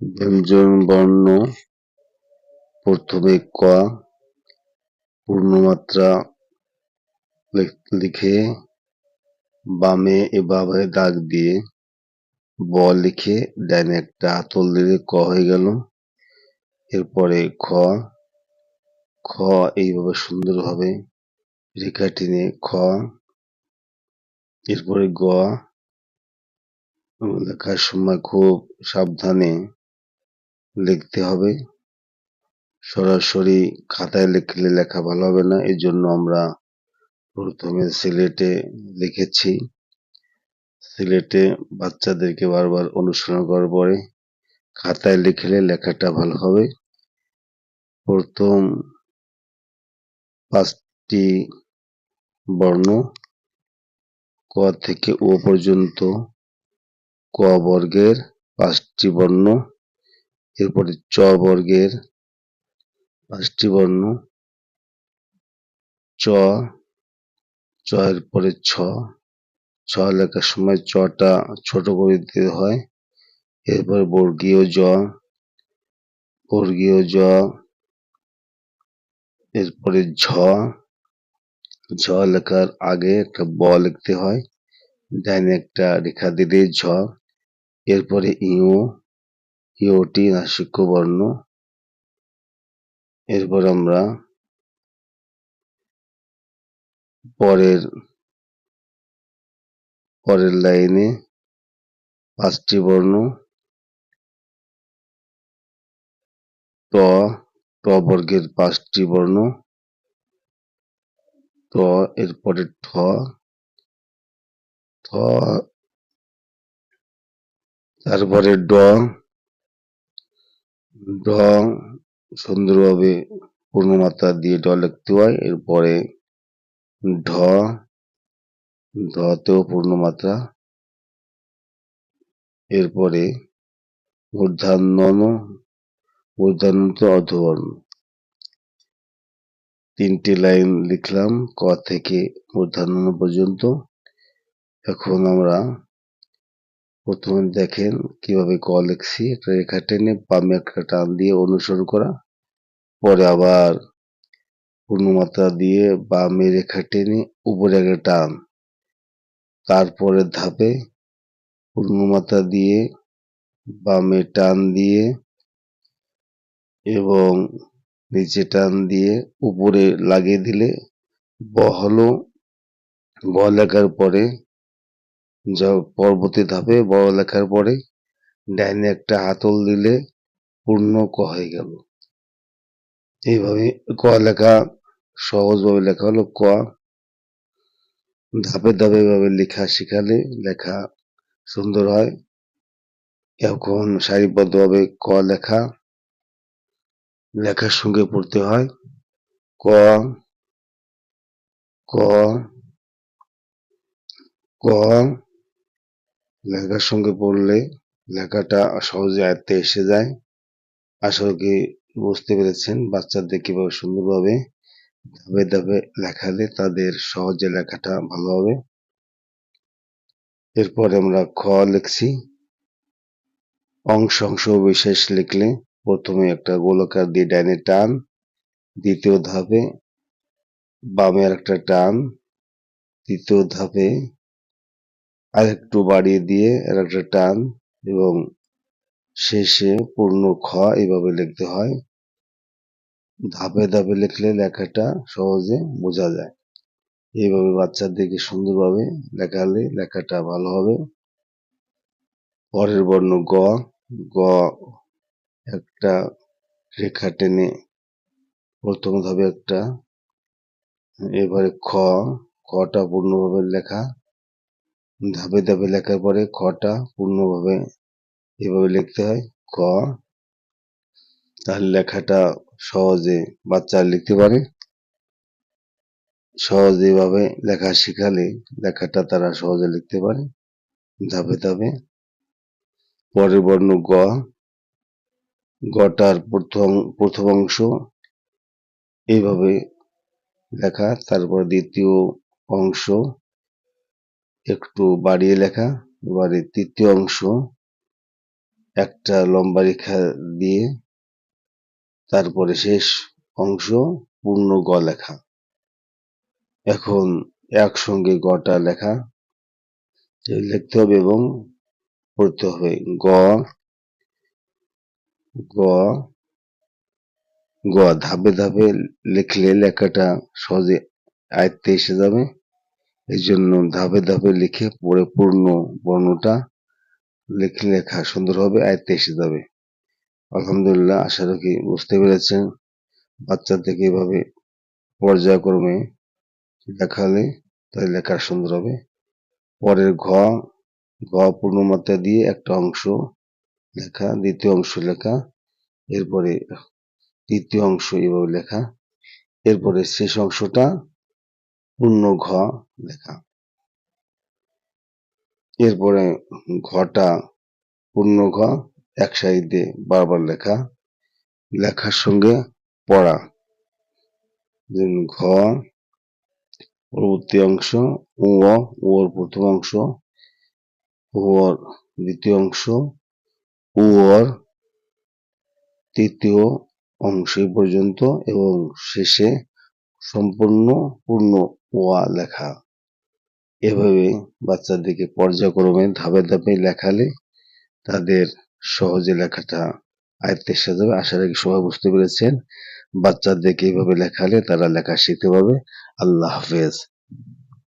ব্যঞ্জন বর্ণ প্রথমে ক, পূর্ণমাত্রা লিখ- বামে এভাবে দাগ দিয়ে ব লিখে ডাইনে একটা আতল দিলে ক হয়ে গেল। এরপরে খ খ এইভাবে সুন্দরভাবে রেখা টেনে খ, এরপরে গ, লেখার সময় খুব সাবধানে লিখতে হবে। সরাসরি খাতায় লিখলে লেখা ভালো হবে না এই জন্য আমরা প্রথমে সিলেটে লিখেছি। সিলেটে বাচ্চাদেরকে বারবার অনুসরণ করার পরে খাতায় লিখলে লেখাটা ভালো হবে। প্রথম পাঁচটি বর্ণ, ক থেকে ও পর্যন্ত ক বর্গের পাঁচটি বর্ণ এরপরে চ বর্গের পাঁচটি বর্ণ। চ চ এর পরে ছ। ছ লেখার সময় চটা ছোট করে দিতে হয়। এরপর বর্গীয় জ বর্গীয় জ, এরপরে ঝ। ঝ লেখার আগে একটা ব লিখতে হয়। ডাইনে একটা রেখা দিলে ঝ। এরপরে ইউ ইউটি নাসিক্য বর্ণ এরপর আমরা পরের পরের লাইনে পাঁচটি বর্ণ। ট বর্গের পাঁচটি বর্ণ। ট এরপরে ঠ। ঠ, তারপরে ড। ড সুন্দরভাবে পূর্ণমাত্রা দিয়ে ড লিখতে হয়। এরপরে ঢ, ঢতেও পূর্ণমাত্রা। এরপরে মূর্ধান্য মূর্ধান্ত অধবর্ণ তিনটি লাইন লিখলাম, ক থেকে মূর্ধান্য পর্যন্ত। এখন আমরা প্রথমে দেখেন কীভাবে ক লিখছি। একটা রেখা টেনে বামে একটা টান দিয়ে অনুসরণ করা। পরে আবার পূর্ণমাত্রা দিয়ে বামে রেখা টেনে উপরে একটা টান। তারপরে ধাপে পূর্ণমাত্রা দিয়ে বামে টান দিয়ে এবং নিচে টান দিয়ে উপরে লাগিয়ে দিলে ব হলো লেখার পরে যা পরবর্তী ধাপে ব লেখার পরে ডাইনে একটা হাতল দিলে পূর্ণ ক হয়ে গেল। এইভাবে ক লেখা সহজভাবে লেখা হলো ক। ধাপে ধাপে এভাবে লেখা শিখালে লেখা সুন্দর হয়। এখন সারিবদ্ধভাবে ক লেখা, লেখার সঙ্গে পড়তে হয়। ক ক ক লেখার সঙ্গে পড়লে লেখাটা সহজে আয়ত্তে এসে যায়। আশা করি বুঝতে পেরেছেন বাচ্চাদের কীভাবে সুন্দরভাবে ধাপে ধাপে লেখালে তাদের সহজে লেখাটা ভালো হবে। এরপরে আমরা খ লিখছি। অংশ অংশ বিশেষ লিখলে প্রথমে একটা গোলকার দিয়ে ডাইনে টান, দ্বিতীয় ধাপে বামে একটা টান, তৃতীয় ধাপে আরেকটু বাড়িয়ে দিয়ে আর একটা টান এবং শেষে পূর্ণ খ এইভাবে লিখতে হয়। ধাপে ধাপে লিখলে লেখাটা সহজে বোঝা যায়। এইভাবে বাচ্চার বাচ্চাদেরকে সুন্দরভাবে লেখালে লেখাটা ভালো হবে। পরের বর্ণ গ। গ একটা রেখা টেনে প্রথম ধাপে একটা, এবারে খ। খটা পূর্ণভাবে লেখা। ধাপে ধাপে লেখার পরে ক খটা পূর্ণভাবে এভাবে লিখতে হয়। ক, তাহলে লেখাটা সহজে বাচ্চা লিখতে পারে। সহজে এভাবে লেখা শিখালে লেখাটা তারা সহজে লিখতে পারে ধাপে ধাপে। পরের বর্ণ গ গটার প্রথম প্রথম অংশ এইভাবে লেখা, তারপর দ্বিতীয় অংশ একটু বাড়িয়ে লেখা, এবারে তৃতীয় অংশ, একটা লম্বা রেখা দিয়ে, তারপরে শেষ অংশ, পূর্ণ গ লেখা। এখন একসঙ্গে গটা লেখা লিখতে হবে এবং পড়তে হবে গ গ গ ধাপে ধাপে লিখলে লেখাটা সহজে আয়ত্তে এসে যাবে। এই জন্য ধাপে ধাপে লিখে পরে পূর্ণ বর্ণটা লিখে লেখা সুন্দর হবে, আয়ত্তে এসে যাবে। আলহামদুলিল্লাহ, আশা রাখি বুঝতে পেরেছেন। বাচ্চা থেকে এভাবে পর্যায়ক্রমে লেখালে তাই লেখা সুন্দর হবে। পরের ঘ ঘ পূর্ণমাত্রা দিয়ে একটা অংশ লেখা, দ্বিতীয় অংশ লেখা, এরপরে তৃতীয় অংশ এভাবে লেখা, এরপরে শেষ অংশটা পূর্ণ ঘ লেখা। এরপরে ঘটা পূর্ণ ঘ এক সাইডে বারবার লেখা। লেখার সঙ্গে পড়া। ঘ, পরবর্তী অংশ ওর প্রথম অংশ ওর দ্বিতীয় অংশ ওর তৃতীয় অংশ পর্যন্ত এবং শেষে সম্পূর্ণ পূর্ণ ওয়া লেখা। এভাবে বাচ্চাদেরকে পর্যায়ক্রমে ধাপে ধাপে লেখালে তাদের সহজে লেখাটা আয়ত্তে এসে যাবে। আশা রাখি সবাই বুঝতে পেরেছেন। বাচ্চাদেরকে এইভাবে লেখালে তারা লেখা শিখতে পারবে। আল্লাহ হাফেজ।